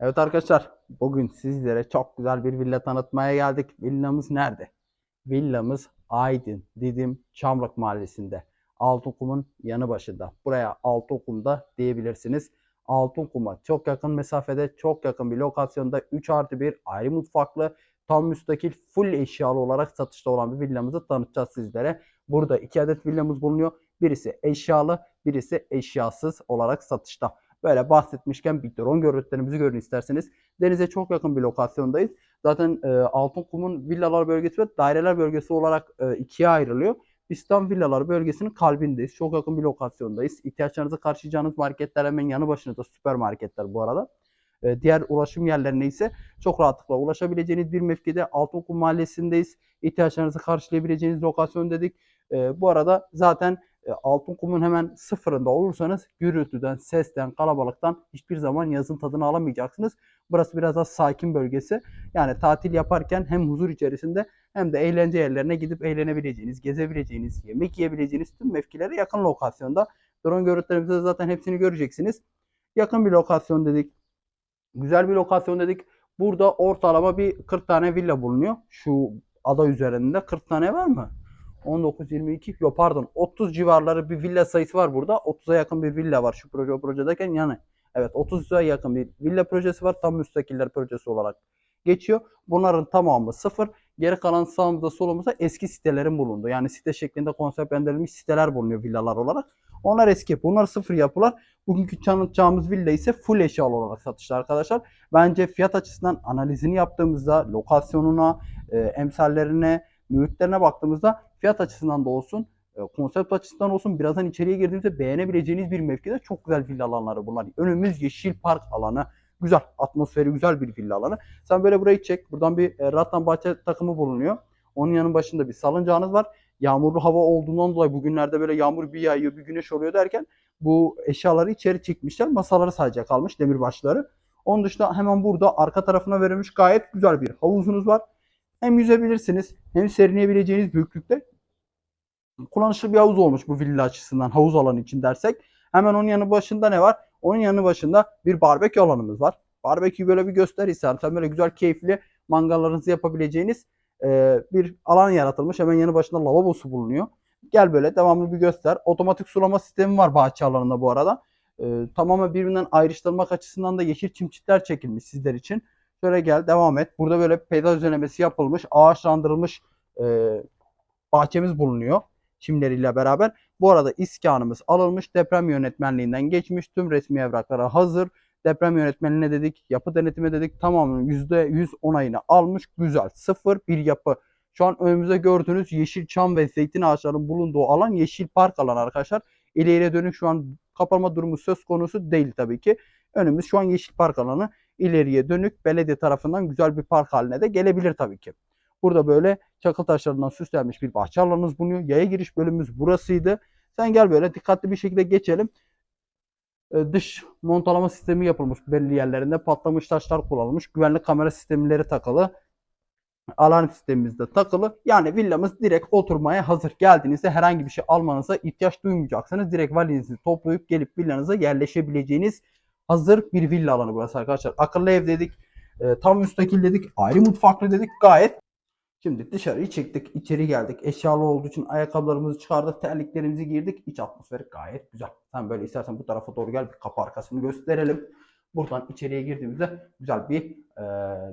Evet arkadaşlar, bugün sizlere çok güzel bir villa tanıtmaya geldik. Villamız nerede? Villamız Aydın, Didim, Çamlık Mahallesi'nde. Altınkum'un yanı başında. Buraya Altınkum'da diyebilirsiniz. Altınkum'a çok yakın mesafede, çok yakın bir lokasyonda 3 artı 1 ayrı mutfaklı, tam müstakil, full eşyalı olarak satışta olan bir villamızı tanıtacağız sizlere. Burada 2 adet villamız bulunuyor. Birisi eşyalı, birisi eşyasız olarak satışta. Böyle bahsetmişken bir drone görüntülerimizi görün isterseniz. Denize çok yakın bir lokasyondayız. Zaten e, Altınkum'un villalar bölgesi ve daireler bölgesi olarak e, ikiye ayrılıyor. Tam villalar bölgesinin kalbindeyiz. Çok yakın bir lokasyondayız. İhtiyaçlarınızı karşılayacağınız marketler hemen yanı başınızda süpermarketler bu arada. E, diğer ulaşım yerlerine ise çok rahatlıkla ulaşabileceğiniz bir mevkide Altınkum Mahallesi'ndeyiz. İhtiyaçlarınızı karşılayabileceğiniz lokasyon dedik. E, bu arada zaten e, Altınkum'un hemen sıfırında olursanız gürültüden, sesten, kalabalıktan hiçbir zaman yazın tadını alamayacaksınız. Burası biraz daha sakin bölgesi. Yani tatil yaparken hem huzur içerisinde hem de eğlence yerlerine gidip eğlenebileceğiniz, gezebileceğiniz, yemek yiyebileceğiniz tüm mevkilere yakın lokasyonda. Drone görüntülerimizde zaten hepsini göreceksiniz. Yakın bir lokasyon dedik. Güzel bir lokasyon dedik. Burada ortalama bir 40 tane villa bulunuyor. Şu ada üzerinde 40 tane var mı? 19, 22, yok pardon 30 civarları bir villa sayısı var burada. 30'a yakın bir villa var şu proje o projedeyken yani. Evet 30'a yakın bir villa projesi var. Tam müstakiller projesi olarak geçiyor. Bunların tamamı sıfır. Geri kalan sağımızda solumuzda eski sitelerin bulunduğu. Yani site şeklinde konseptlendirilmiş siteler bulunuyor villalar olarak. Onlar eski. Bunlar sıfır yapılar. Bugünkü tanıtacağımız villa ise full eşyalı olarak satışta arkadaşlar. Bence fiyat açısından analizini yaptığımızda lokasyonuna, e, emsallerine, mühitlerine baktığımızda fiyat açısından da olsun, e, konsept açısından olsun birazdan içeriye girdiğimizde beğenebileceğiniz bir mevkide çok güzel villa alanları bunlar. Önümüz yeşil park alanı. Güzel, atmosferi güzel bir villa alanı. Sen böyle burayı çek. Buradan bir e, Rattan Bahçe takımı bulunuyor. Onun yanın başında bir salıncağınız var. Yağmurlu hava olduğundan dolayı bugünlerde böyle yağmur bir yağıyor bir güneş oluyor derken bu eşyaları içeri çekmişler. Masaları sadece kalmış demirbaşları. Onun dışında hemen burada arka tarafına verilmiş gayet güzel bir havuzunuz var. Hem yüzebilirsiniz hem serinleyebileceğiniz büyüklükte kullanışlı bir havuz olmuş bu villa açısından havuz alanı için dersek. Hemen onun yanı başında ne var? Onun yanı başında bir barbekü alanımız var. Barbeküyü böyle bir göster istersen böyle güzel keyifli mangallarınızı yapabileceğiniz e, bir alan yaratılmış. Hemen yanı başında lavabosu bulunuyor. Gel böyle devamlı bir göster. Otomatik sulama sistemi var bahçe alanında bu arada. E, tamamen birbirinden ayrıştırmak açısından da yeşil çimçitler çekilmiş sizler için. Şöyle gel devam et. Burada böyle peyzaj düzenlemesi yapılmış, ağaçlandırılmış e, bahçemiz bulunuyor çimleriyle beraber. Bu arada iskanımız alınmış, deprem yönetmenliğinden geçmiş, tüm resmi evraklara hazır. Deprem yönetmenliğine dedik, yapı denetimi dedik, tamamen %100 onayını almış. Güzel, sıfır bir yapı. Şu an önümüzde gördüğünüz yeşil çam ve zeytin ağaçlarının bulunduğu alan yeşil park alanı arkadaşlar. İleriye dönük şu an kapanma durumu söz konusu değil tabii ki. Önümüz şu an yeşil park alanı. İleriye dönük belediye tarafından güzel bir park haline de gelebilir tabii ki. Burada böyle çakıl taşlarından süslenmiş bir bahçe alanımız bulunuyor. Yaya giriş bölümümüz burasıydı. Sen gel böyle dikkatli bir şekilde geçelim. Ee, dış montalama sistemi yapılmış belli yerlerinde. Patlamış taşlar kullanılmış. Güvenlik kamera sistemleri takılı. Alarm sistemimiz de takılı. Yani villamız direkt oturmaya hazır. Geldiğinizde herhangi bir şey almanıza ihtiyaç duymayacaksınız. Direkt valizinizi toplayıp gelip villanıza yerleşebileceğiniz hazır bir villa alanı burası arkadaşlar. Akıllı ev dedik. E, tam müstakil dedik. Ayrı mutfaklı dedik. Gayet Şimdi dışarıyı çektik, içeri geldik. Eşyalı olduğu için ayakkabılarımızı çıkardık, terliklerimizi giydik. İç atmosferi gayet güzel. Sen böyle istersen bu tarafa doğru gel, bir kapı arkasını gösterelim. Buradan içeriye girdiğimizde güzel bir e,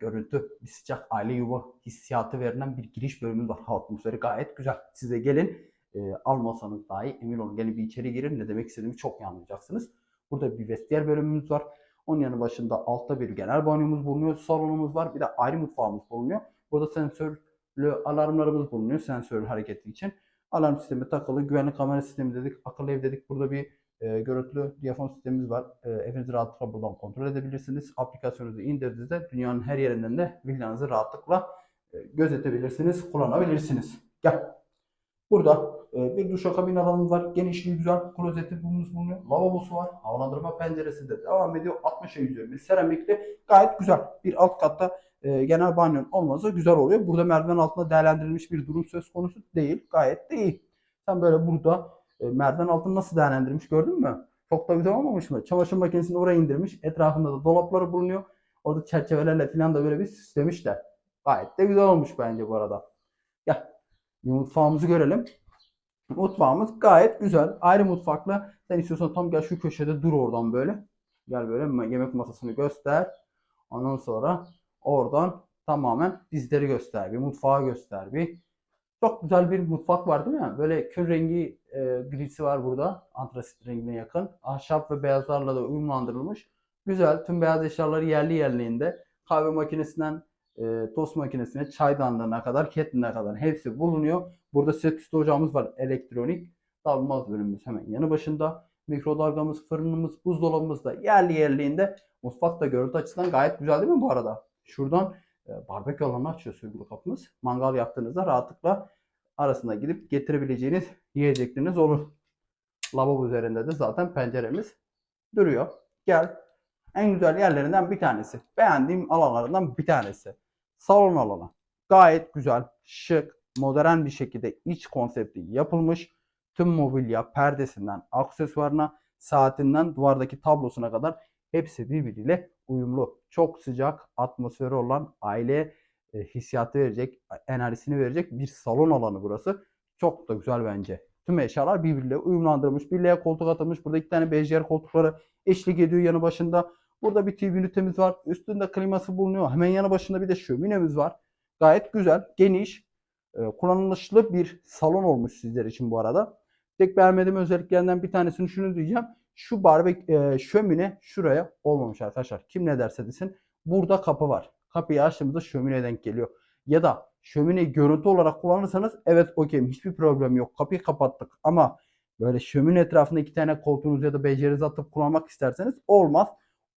görüntü, bir sıcak aile yuva hissiyatı verilen bir giriş bölümümüz var. Atmosferi gayet güzel. Size gelin, e, almasanız dahi emin olun gelin bir içeri girin. Ne demek istediğimi çok iyi anlayacaksınız. Burada bir vestiyer bölümümüz var. Onun yanı başında altta bir genel banyomuz bulunuyor. Salonumuz var. Bir de ayrı mutfağımız bulunuyor. Burada sensörlü alarmlarımız bulunuyor sensörlü hareketli için. Alarm sistemi takılı, güvenlik kamera sistemi dedik, akıllı ev dedik. Burada bir e, görüntülü diyafon sistemimiz var. E, evinizi rahatlıkla buradan kontrol edebilirsiniz. Aplikasyonunuzu indirdiğinizde dünyanın her yerinden de villanızı rahatlıkla e, gözetebilirsiniz, kullanabilirsiniz. Gel. Burada bir duşakabin alanımız var. Genişliği güzel. Klozeti bulunuyor. Lavabosu var. Havalandırma penceresi de devam ediyor. 60'a yüzüyor. Bir seramikli. Gayet güzel. Bir alt katta e, genel banyon olmazsa güzel oluyor. Burada merdiven altında değerlendirilmiş bir durum söz konusu değil. Gayet de iyi. Sen böyle burada e, merdiven altını nasıl değerlendirmiş gördün mü? Çok da güzel olmamış mı? Çamaşır makinesini oraya indirmiş. Etrafında da dolapları bulunuyor. Orada çerçevelerle falan da böyle bir süslemişler. Gayet de güzel olmuş bence bu arada. Gel. Bir mutfağımızı görelim. Mutfağımız gayet güzel. Ayrı mutfakla. Sen istiyorsan tam gel şu köşede dur oradan böyle. Gel böyle yemek masasını göster. Ondan sonra oradan tamamen bizleri göster. Bir mutfağı göster. Bir çok güzel bir mutfak var değil mi? Böyle kül rengi e, grisi var burada. Antrasit rengine yakın. Ahşap ve beyazlarla da uyumlandırılmış. Güzel. Tüm beyaz eşyaları yerli yerliğinde. Kahve makinesinden e, tost makinesine, çaydanlığına kadar, kettle'ine kadar hepsi bulunuyor. Burada set üstü ocağımız var. Elektronik. Davulmaz bölümümüz hemen yanı başında. Mikrodalgamız, fırınımız, buzdolabımız da yerli yerliğinde. Mutfak da görüntü açısından gayet güzel değil mi bu arada? Şuradan e, barbekü alanı açıyor sürgülü kapımız. Mangal yaptığınızda rahatlıkla arasına gidip getirebileceğiniz yiyecekleriniz olur. Lavabo üzerinde de zaten penceremiz duruyor. Gel. En güzel yerlerinden bir tanesi. Beğendiğim alanlarından bir tanesi. Salon alanı. Gayet güzel, şık, modern bir şekilde iç konsepti yapılmış. Tüm mobilya, perdesinden, aksesuarına, saatinden, duvardaki tablosuna kadar hepsi birbiriyle uyumlu. Çok sıcak atmosferi olan aile e, hissiyatı verecek, enerjisini verecek bir salon alanı burası. Çok da güzel bence. Tüm eşyalar birbiriyle uyumlandırılmış. Birliğe koltuk atılmış. Burada iki tane bejyer koltukları eşlik ediyor yanı başında. Burada bir TV ünitemiz var. Üstünde kliması bulunuyor. Hemen yanı başında bir de şöminemiz var. Gayet güzel, geniş, e, kullanışlı bir salon olmuş sizler için bu arada. Tek beğenmediğim özelliklerinden bir tanesini şunu diyeceğim. Şu barbek e, şömine şuraya olmamış arkadaşlar. Kim ne derse desin. Burada kapı var. Kapıyı açtığımızda şömine denk geliyor. Ya da şömineyi görüntü olarak kullanırsanız evet okey hiçbir problem yok. Kapıyı kapattık ama böyle şömine etrafında iki tane koltuğunuz ya da becerinizi atıp kullanmak isterseniz olmaz.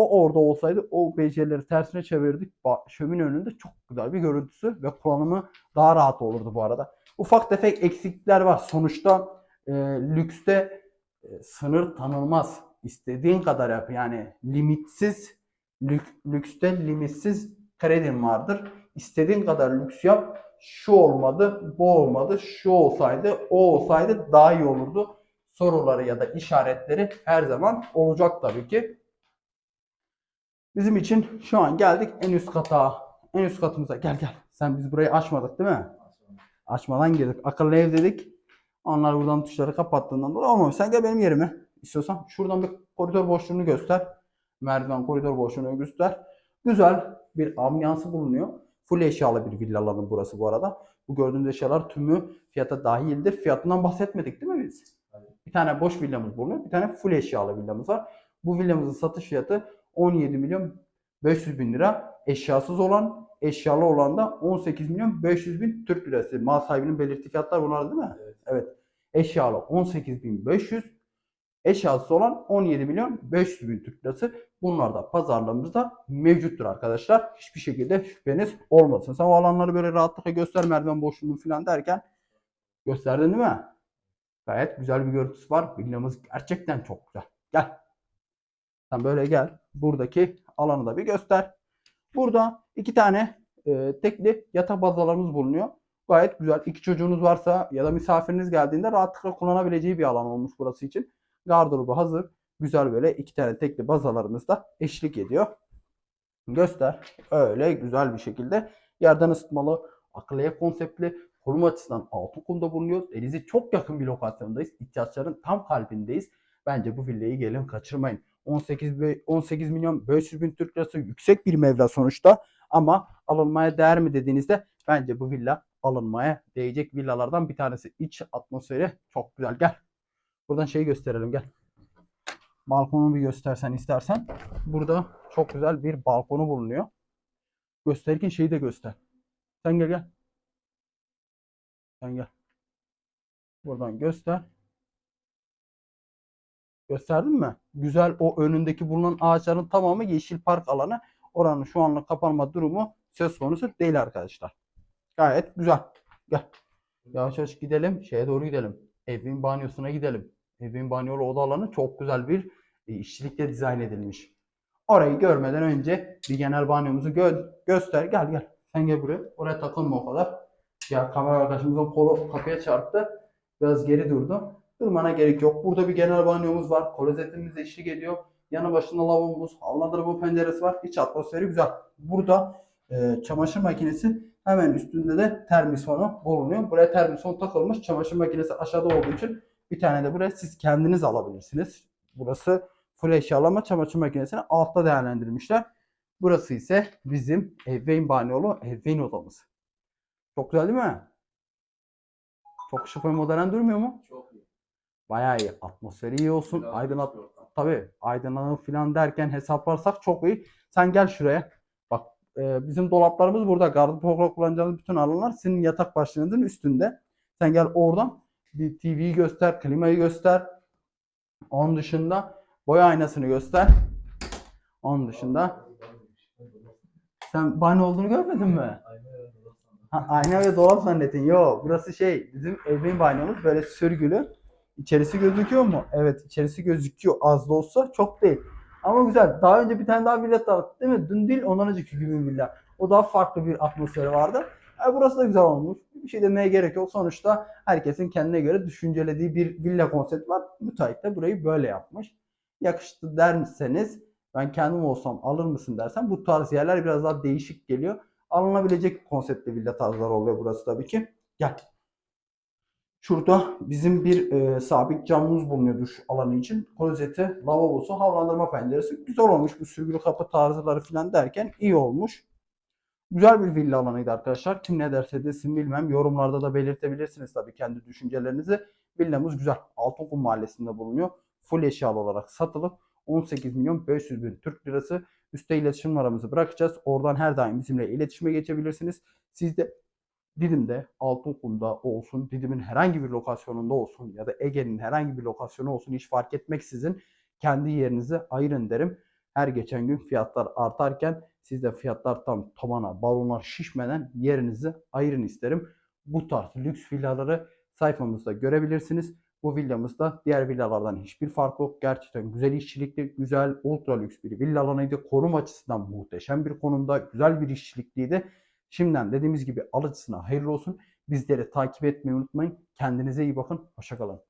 O orada olsaydı o becerileri tersine çevirdik. Şömine önünde çok güzel bir görüntüsü ve kullanımı daha rahat olurdu bu arada. Ufak tefek eksiklikler var. Sonuçta e, lükste e, sınır tanınmaz. İstediğin kadar yap. Yani limitsiz lük, lükste limitsiz kredin vardır. İstediğin kadar lüks yap. Şu olmadı, bu olmadı, şu olsaydı, o olsaydı daha iyi olurdu. Soruları ya da işaretleri her zaman olacak tabii ki. Bizim için şu an geldik en üst kata. En üst katımıza gel gel. Sen biz burayı açmadık değil mi? Açmadan girdik. Akıllı ev dedik. Onlar buradan tuşları kapattığından dolayı olmamış. Sen gel benim yerime. İstiyorsan şuradan bir koridor boşluğunu göster. Merdiven koridor boşluğunu göster. Güzel bir ambiyansı bulunuyor. Full eşyalı bir villa alanı burası bu arada. Bu gördüğünüz eşyalar tümü fiyata dahildir. Fiyatından bahsetmedik değil mi biz? Bir tane boş villamız bulunuyor. Bir tane full eşyalı villamız var. Bu villamızın satış fiyatı 17 milyon 500 bin lira. Eşyasız olan, eşyalı olan da 18 milyon 500 bin Türk lirası. Mal sahibinin belirttiği fiyatlar bunlar değil mi? Evet. Evet. Eşyalı 18 bin 500, eşyasız olan 17 milyon 500 bin Türk lirası. Bunlar da pazarlarımızda mevcuttur arkadaşlar. Hiçbir şekilde şüpheniz olmasın. Sen o alanları böyle rahatlıkla göster merdiven boşluğunu falan derken gösterdin değil mi? Gayet güzel bir görüntüsü var. Villamız gerçekten çok güzel. Gel. Sen böyle gel. Buradaki alanı da bir göster. Burada iki tane e, tekli yatak bazalarımız bulunuyor. Gayet güzel. İki çocuğunuz varsa ya da misafiriniz geldiğinde rahatlıkla kullanabileceği bir alan olmuş burası için. Gardırobu hazır. Güzel böyle iki tane tekli bazalarımız da eşlik ediyor. Göster. Öyle güzel bir şekilde yerden ısıtmalı, akıllıya konseptli, konum açısından altın kumda bulunuyoruz. Denize çok yakın bir lokasyondayız. İhtiyaçların tam kalbindeyiz. Bence bu villayı gelin kaçırmayın. 18, be- 18 milyon 500 bin Türk lirası yüksek bir meblağ sonuçta. Ama alınmaya değer mi dediğinizde bence bu villa alınmaya değecek villalardan bir tanesi. İç atmosferi çok güzel. Gel. Buradan şeyi gösterelim gel. Balkonu bir göstersen istersen. Burada çok güzel bir balkonu bulunuyor. Gösterirken şeyi de göster. Sen gel gel. Sen gel. Buradan göster. Gösterdin mi? Güzel o önündeki bulunan ağaçların tamamı yeşil park alanı. Oranın şu anlık kapanma durumu söz konusu değil arkadaşlar. Gayet güzel. Gel. Yavaş yavaş gidelim. Şeye doğru gidelim. Evin banyosuna gidelim. Evin banyolu oda alanı çok güzel bir e, işçilikle dizayn edilmiş. Orayı görmeden önce bir genel banyomuzu gö- göster. Gel gel. Sen gel buraya. Oraya takılma o kadar. Ya kamera arkadaşımızın kolu kapıya çarptı. Biraz geri durdu. Durmana gerek yok. Burada bir genel banyomuz var. Klozetimiz eşlik ediyor. Yanı başında lavabomuz, havalandırma penceresi var. İç atmosferi güzel. Burada e, çamaşır makinesi hemen üstünde de termisonu bulunuyor. Buraya termison takılmış. Çamaşır makinesi aşağıda olduğu için bir tane de buraya siz kendiniz alabilirsiniz. Burası full eşyalama çamaşır makinesini altta değerlendirmişler. Burası ise bizim ebeveyn banyolu ebeveyn odamız. Çok güzel değil mi? Çok şık ve modern durmuyor mu? Çok. Bayağı iyi. Atmosferi iyi olsun. Biraz Aydınlat tabii aydınlanma falan derken hesaplarsak çok iyi. Sen gel şuraya. Bak e, bizim dolaplarımız burada. Gardıroba kullanacağınız bütün alanlar senin yatak başlığınızın üstünde. Sen gel oradan bir TV'yi göster, klimayı göster. Onun dışında boya aynasını göster. Onun dışında sen banyo olduğunu görmedin mi? Ha, ayna ve dolap zannettin. Yo, burası şey, bizim ebeveyn banyomuz böyle sürgülü. İçerisi gözüküyor mu? Evet, içerisi gözüküyor. Az da olsa çok değil. Ama güzel. Daha önce bir tane daha villa tanıttık değil mi? Dün değil, ondan önceki gün villa. O daha farklı bir atmosferi vardı. E, burası da güzel olmuş. Bir şey demeye gerek yok. Sonuçta herkesin kendine göre düşüncelediği bir villa konsepti var. Müteahhit de burayı böyle yapmış. Yakıştı der misiniz? Ben kendim olsam alır mısın dersen bu tarz yerler biraz daha değişik geliyor alınabilecek konseptli villa tarzları oluyor burası tabii ki. Gel. Şurada bizim bir e, sabit camımız bulunuyor duş alanı için. Klozeti, lavabosu, havalandırma penceresi. Güzel olmuş bu sürgülü kapı tarzları falan derken iyi olmuş. Güzel bir villa alanıydı arkadaşlar. Kim ne derse desin bilmem. Yorumlarda da belirtebilirsiniz tabii kendi düşüncelerinizi. Villamız güzel. Altınkum mahallesinde bulunuyor. Full eşyalı olarak satılıp 18 milyon 500 bin Türk lirası. Üste iletişim numaramızı bırakacağız. Oradan her daim bizimle iletişime geçebilirsiniz. Siz de Didim'de, Altınkum'da olsun, Didim'in herhangi bir lokasyonunda olsun ya da Ege'nin herhangi bir lokasyonu olsun hiç fark etmeksizin kendi yerinizi ayırın derim. Her geçen gün fiyatlar artarken siz de fiyatlar tam tabana, balonlar şişmeden yerinizi ayırın isterim. Bu tarz lüks villaları sayfamızda görebilirsiniz. Bu villamızda diğer villalardan hiçbir fark yok. Gerçekten güzel işçilikli, güzel, ultra lüks bir villa alanıydı. Konum açısından muhteşem bir konumda, güzel bir işçilikliydi. Şimdiden dediğimiz gibi alıcısına hayırlı olsun. Bizleri takip etmeyi unutmayın. Kendinize iyi bakın. Hoşçakalın.